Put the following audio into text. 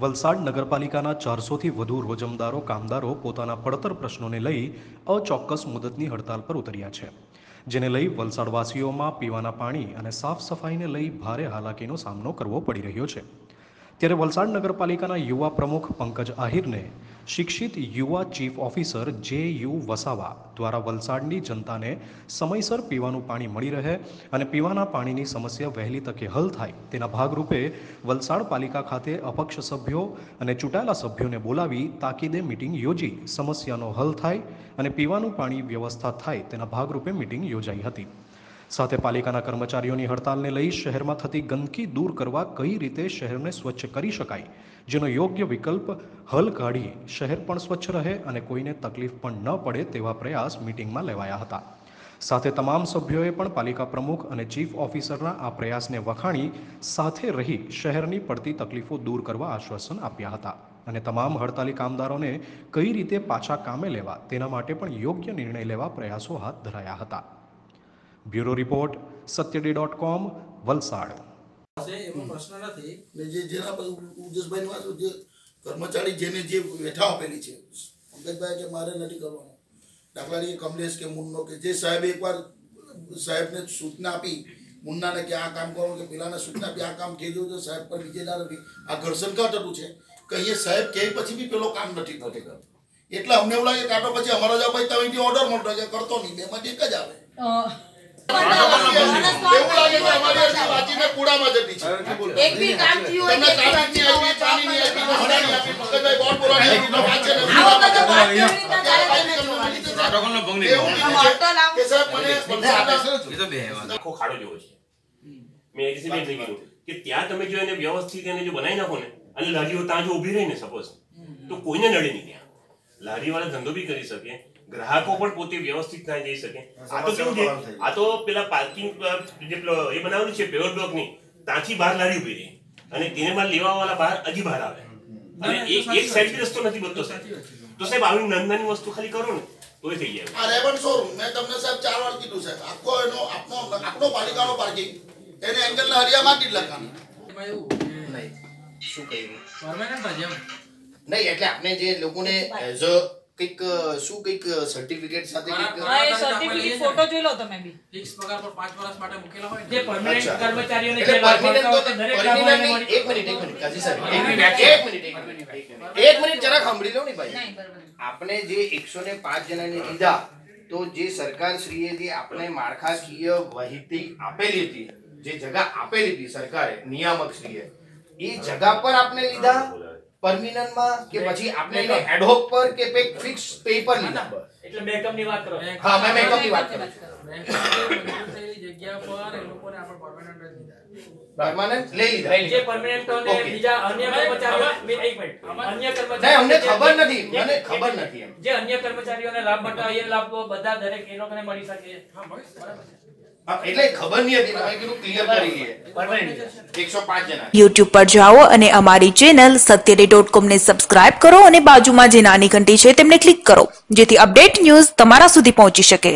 વલસાડ નગરપાલિકાના ચારસોથી વધુ રોજમદારો, કામદારો પોતાના પડતર પ્રશ્નોને લઈ અચોક્કસ મુદતની હડતાલ પર ઉતર્યા છે, જેને લઈ વલસાડવાસીઓમાં પીવાના પાણી અને સાફ સફાઈને લઈ ભારે હાલાકીનો સામનો કરવો પડી રહ્યો છે. ત્યારે વલસાડ નગરપાલિકાના યુવા પ્રમુખ પંકજ આહિરને શિક્ષિત યુવા chief officer J U Vasava દ્વારા વલસાડની જનતાને સમયસર પીવાનું પાણી મળી રહે અને પીવાના પાણીની સમસ્યા વહેલી તકે હલ થાય તેના ભાગરૂપે વલસાડ પાલિકા ખાતે અપક્ષ સભ્યો અને ચૂંટાયેલા સભ્યોને બોલાવી તાકીદે મિટિંગ યોજી સમસ્યાનો હલ થાય અને પીવાનું પાણી વ્યવસ્થા થાય તેના ભાગરૂપે મિટિંગ યોજાઈ હતી. સાથે પાલિકાના કર્મચારીઓની હડતાલને લઈ શહેરમાં થતી ગંદકી દૂર કરવા કઈ રીતે શહેરને સ્વચ્છ કરી શકાય? જેનો યોગ્ય વિકલ્પ હલ કાઢી શહેર પણ સ્વચ્છ રહે અને કોઈને તકલીફ પણ ન પડે તેવા પ્રયાસ મિટિંગમાં લેવાયા હતા. સાથે તમામ સભ્યોએ પણ પાલિકા પ્રમુખ અને ચીફ ઓફિસરના આ પ્રયાસને વખાણી, સાથે રહી શહેરની પડતી તકલીફો દૂર કરવા આશ્વાસન આપ્યા હતા. અને તમામ હડતાલી કામદારોને કઈ રીતે પાછા કામે લેવા તેના માટે પણ યોગ્ય નિર્ણય લેવા પ્રયાસો હાથ ધરાયા હતા. Bureau report સત્યડી dot com Valsad. પ્રશ્ન નથી. ને જે જેના ઉજસભાઈ જે કર્મચારી જેને જે વેઠા આપેલી છે પંકજભાઈ કે મારે નથી કરવાનું. દાખલા તરીકે કમલેશ કે મુન્નો કે જે સાહેબ એકવાર સાહેબને સૂચના આપી મુન્નાને કે આ કામ કરો કે પેલાને સૂચના આપી આ કામ થઈ ગયું તો સાહેબ પર વિજેદાર નથી આ ઘર્ષણ કા થતું છે કહીએ સાહેબ કહે પછી બી પેલો કામ નથી નથી કરતો. એટલે અમને એવું લાગે કાં તો પછી અમારો જવાબ ભાઈ તમે ઓર્ડર મળતો કે કરતો નહીં. બેમાં એક જ આવે. ત્યાં તમે જો એને વ્યવસ્થિત એને જો બનાવી નાખો ને અને લારીઓ ત્યાં જો ઊભી રહી ને સપોઝ તો કોઈને નડે નહીં ત્યાં વાળા ધંધો બી કરી શકે ગ્રાહકો પણ પોતે વ્યવસ્થિત ત્યાં જઈ શકે. આ તો કેવું છે? આ તો પેલા પાર્કિંગ જે એ બનાવેલું છે પેવર બ્લોકની ત્યાંથી બહાર લારી ઊભી રહી. અને તેને માલ લેવા વાળા બહાર હજી બહાર આવે. અને એક એક સાઈડ રસ્તો નથી બનતો સાહેબ. તો સાહેબ આવી નાની નાની વસ્તુ ખાલી કરો ને તોય થઈ જાય. આ રેવન શોરૂમ મેં તમને સાહેબ ચાર વાર કીધું સાહેબ. આખો એનો આપનો આપણો પાલિકાનો પાર્કિંગ એને એંગલના હરિયામાં કેટલા કામ એવું નહીં. શું કહ્યું? Permanent જ એમ. નહીં એટલે આપણે જે લોકોને એઝ અ કંઈક શું કંઈક સર્ટિફિકેટ સાથે કંઈક હા એ સર્ટિફિકેટ ફોટો જોઈ લો તમે બી. ફિક્સ પગાર પર 5 વર્ષ માટે મૂકેલા હોય જે પરમેનન્ટ કર્મચારીઓને જે હોય તો- દરેક. મળી- એક મિનિટ એક મિનિટ કાજી સાહેબ એક મિનિટ એક મિનિટ એક મિનિટ જરા સાંભળી લો ને ભાઈ. નહીં બરોબર. આપણે જે એકસો ને પાંચ જણાને લીધા તો જે સરકાર શ્રીએ જે આપણે માળખાકીય વહીતી આપેલી હતી જે જગા આપેલી હતી સરકારે નિયામક શ્રીએ એ જગા પર આપણે લીધા? પરમિનન્ટમાં કે પછી આપણે એડહોક પર કે ફિક્સ પે પર લીધા. એટલે મેકઅપની વાત કરો. હા મેં મેકઅપની વાત કરું જગ્યા પર એ લોકોને આપણે પરમેનન્ટ જ દીધા પરમાનન્ટ લઈ લીધા. જે પરમેનન્ટ અને. બીજા અન્ય કર્મચારીઓ એક મિનિટ અન્ય નહીં અમને ખબર નથી. મને ખબર નથી એમ. જે અન્ય કર્મચારીઓને લાભ મળતા હોય એ લાભ બધા દરેક એ લોકોને મળી શકે. હા મળી શકે. એટલે ખબર નહીં હતી તમે કીધું ક્લિયર કરી દઈએ. પરમેનન્ટ એકસો પાંચ જણા. યુટ્યુબ પર જાઓ અને અમારી ચેનલ ડોટ કોમને સબસ્ક્રાઇબ કરો અને બાજુમાં જે નાની ઘંટી છે તેમને ક્લિક કરો જેથી અપડેટ ન્યૂઝ તમારા સુધી પહોંચી શકે.